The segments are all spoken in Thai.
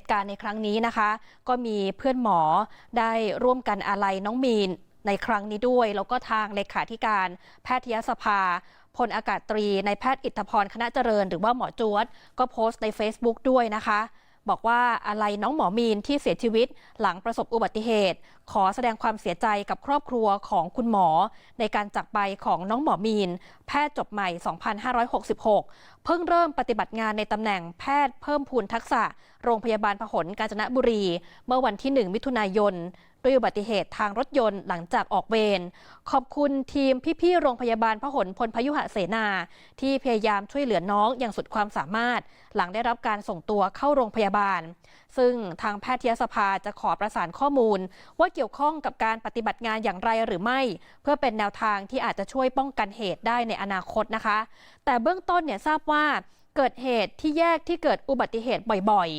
ตุการณ์ในครั้งนี้นะคะ ก็มีเพื่อนหมอได้ร่วมกันอาลัยน้องมีนในครั้งนี้ด้วย แล้วก็ทางเลขาธิการแพทยสภาพลอากาศตรีในายแพทย์อิทธพรคณะเจริญ หรือว่าหมอจวดก็โพสต์ใน Facebook ด้วยนะคะ บอกว่าอะไรน้องหมอมีนที่เสียชีวิตหลังประสบอุบัติเหตุ ขอแสดงความเสียใจกับครอบครัวของคุณหมอ ในการจากไปของน้องหมอมีน แพทย์จบใหม่ 2566 เพิ่งเริ่มปฏิบัติงานในตำแหน่งแพทย์เพิ่มพูนทักษะ โรงพยาบาลพหลกาญจนบุรี เมื่อวันที่ 1 มิถุนายน ด้วยอุบัติเหตุทางรถยนต์หลังจากออกเวร ขอบคุณทีมพี่ๆโรงพยาบาลพหลพลพยุหเสนา ที่พยายามช่วยเหลือน้องอย่างสุดความสามารถ หลังได้รับการส่งตัวเข้าโรงพยาบาล ซึ่งทางแพทยสภาจะขอประสานข้อมูล ว่าเกี่ยวข้องกับการปฏิบัติงานอย่างไรหรือไม่ เพื่อเป็นแนวทางที่อาจจะช่วยป้องกันเหตุได้ในอนาคตนะคะ แต่เบื้องต้นเนี่ยทราบว่าเกิดเหตุที่แยกที่เกิดอุบัติเหตุบ่อย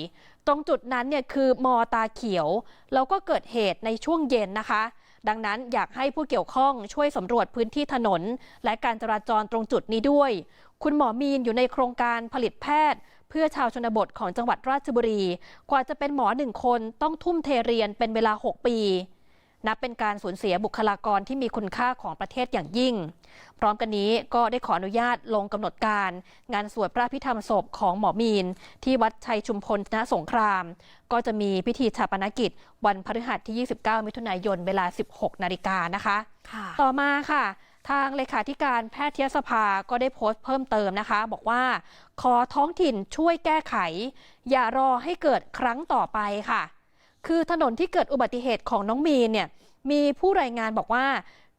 ตรงจุดนั้นเนี่ยคือมอตาเขียว แล้วก็เกิดเหตุในช่วงเย็นนะคะ ดังนั้นอยากให้ผู้เกี่ยวข้องช่วยสำรวจพื้นที่ถนน และการจราจรตรงจุดนี้ด้วย คุณหมอมีนอยู่ในโครงการผลิตแพทย์ เพื่อชาวชนบทของจังหวัดราชบุรี กว่าจะเป็นหมอหนึ่งคนต้องทุ่มเทเรียนเป็นเวลา 6 ปี นับเป็นการสูญเสียบุคลากรที่มีคุณค่าของประเทศอย่างยิ่ง พร้อมกันนี้ก็ได้ขออนุญาตลงกำหนดการ งานสวดพระพิธรรมศพของหมอมีน ที่วัดชัยชุมพลชนะสงคราม ก็จะมีพิธีชาปนกิจ วันพฤหัสที่ 29 มิถุนายนเวลา 16 นาฬิกานะคะค่ะต่อมาค่ะทางเลขาธิการแพทยสภาก็ได้โพสต์เพิ่มเติมนะคะ บอกว่า ขอท้องถิ่นช่วยแก้ไข อย่ารอให้เกิดครั้งต่อไปค่ะ คือถนนที่เกิดอุบัติเหตุของน้องมีนเนี่ยมีผู้รายงานบอกว่า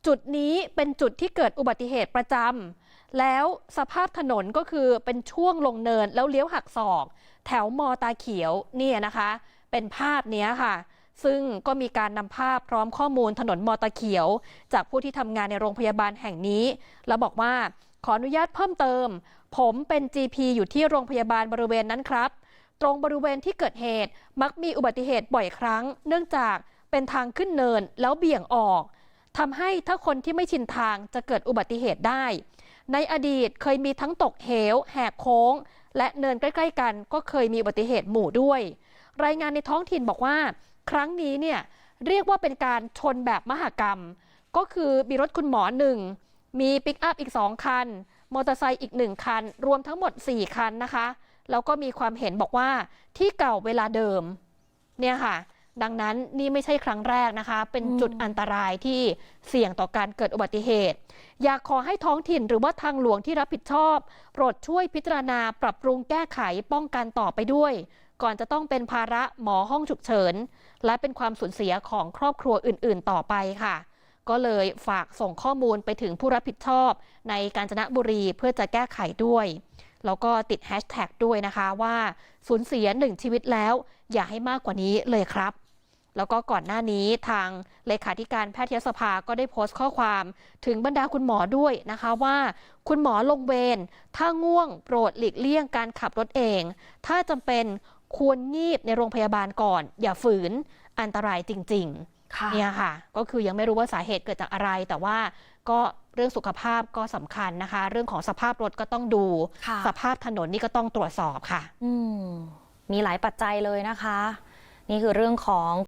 จุดนี้เป็นจุดที่เกิดอุบัติเหตุประจำแล้วสภาพถนนก็คือเป็นช่วงลงเนินแล้วเลี้ยวหักศอก แถวมอตาเขียวเนี่ยนะคะ เป็นภาพนี้ค่ะ ซึ่งก็มีการนำภาพพร้อมข้อมูลถนนมอตาเขียว จากผู้ที่ทำงานในโรงพยาบาลแห่งนี้ แล้วบอกว่าขออนุญาตเพิ่มเติม ผมเป็น GP อยู่ที่โรงพยาบาลบริเวณนั้นครับ ตรงบริเวณที่เกิดเหตุ มักมีอุบัติเหตุบ่อยครั้ง เนื่องจากเป็นทางขึ้นเนินแล้วเบี่ยงออกทำให้ถ้าคนที่ไม่ชินทางจะเกิดอุบัติเหตุได้ ในอดีตเคยมีทั้งตกเหว แหกโค้ง และเนินใกล้ ๆ กัน ก็เคยมีอุบัติเหตุหมู่ด้วย รายงานในท้องถิ่นบอกว่า ครั้งนี้เนี่ยเรียกว่าเป็นการชนแบบมหกรรม ก็คือมีรถคุณหมอหนึ่งมีปิกอัพอีก 2 คัน มอเตอร์ไซค์อีก 1 คัน รวมทั้งหมด 4 คันนะคะ แล้วก็มีความเห็นบอกว่าที่เก่าเวลาเดิมเนี่ยค่ะ ดังนั้นนี่ไม่ใช่ครั้งแรกนะคะ เป็นจุดอันตรายที่เสี่ยงต่อการเกิดอุบัติเหตุ อยากขอให้ท้องถิ่นหรือว่าทางหลวงที่รับผิดชอบ โปรดช่วยพิจารณาปรับปรุงแก้ไขป้องกันต่อไปด้วย ก่อนจะต้องเป็นภาระหมอห้องฉุกเฉิน และเป็นความสูญเสียของครอบครัวอื่น ๆ ต่อไปค่ะก็เลยฝากส่งข้อมูลไปถึงผู้รับผิดชอบในกาญจนบุรีเพื่อจะแก้ไขด้วย แล้วก็ติดแฮชแท็กด้วยนะคะว่าสูญเสียหนึ่งชีวิตแล้ว อย่าให้มากกว่านี้เลยครับ แล้วก็ก่อนหน้านี้ทางเลขาธิการแพทยสภาก็ได้โพสต์ข้อความถึงบรรดาคุณหมอด้วยนะคะว่า คุณหมอลงเวรถ้าง่วงโปรดหลีกเลี่ยงการขับรถเอง ถ้าจำเป็นควรงีบในโรงพยาบาลก่อน อย่าฝืนอันตรายจริง ๆ เนี่ยค่ะ ก็คือยังไม่รู้ว่าสาเหตุเกิดจากอะไร แต่ว่าก็เรื่องสุขภาพก็สำคัญนะคะ เรื่องของสภาพรถก็ต้องดูค่ะสภาพถนนนี่ก็ต้องตรวจสอบค่ะ อืมมีหลายปัจจัยเลยนะคะ นี่คือเรื่องของ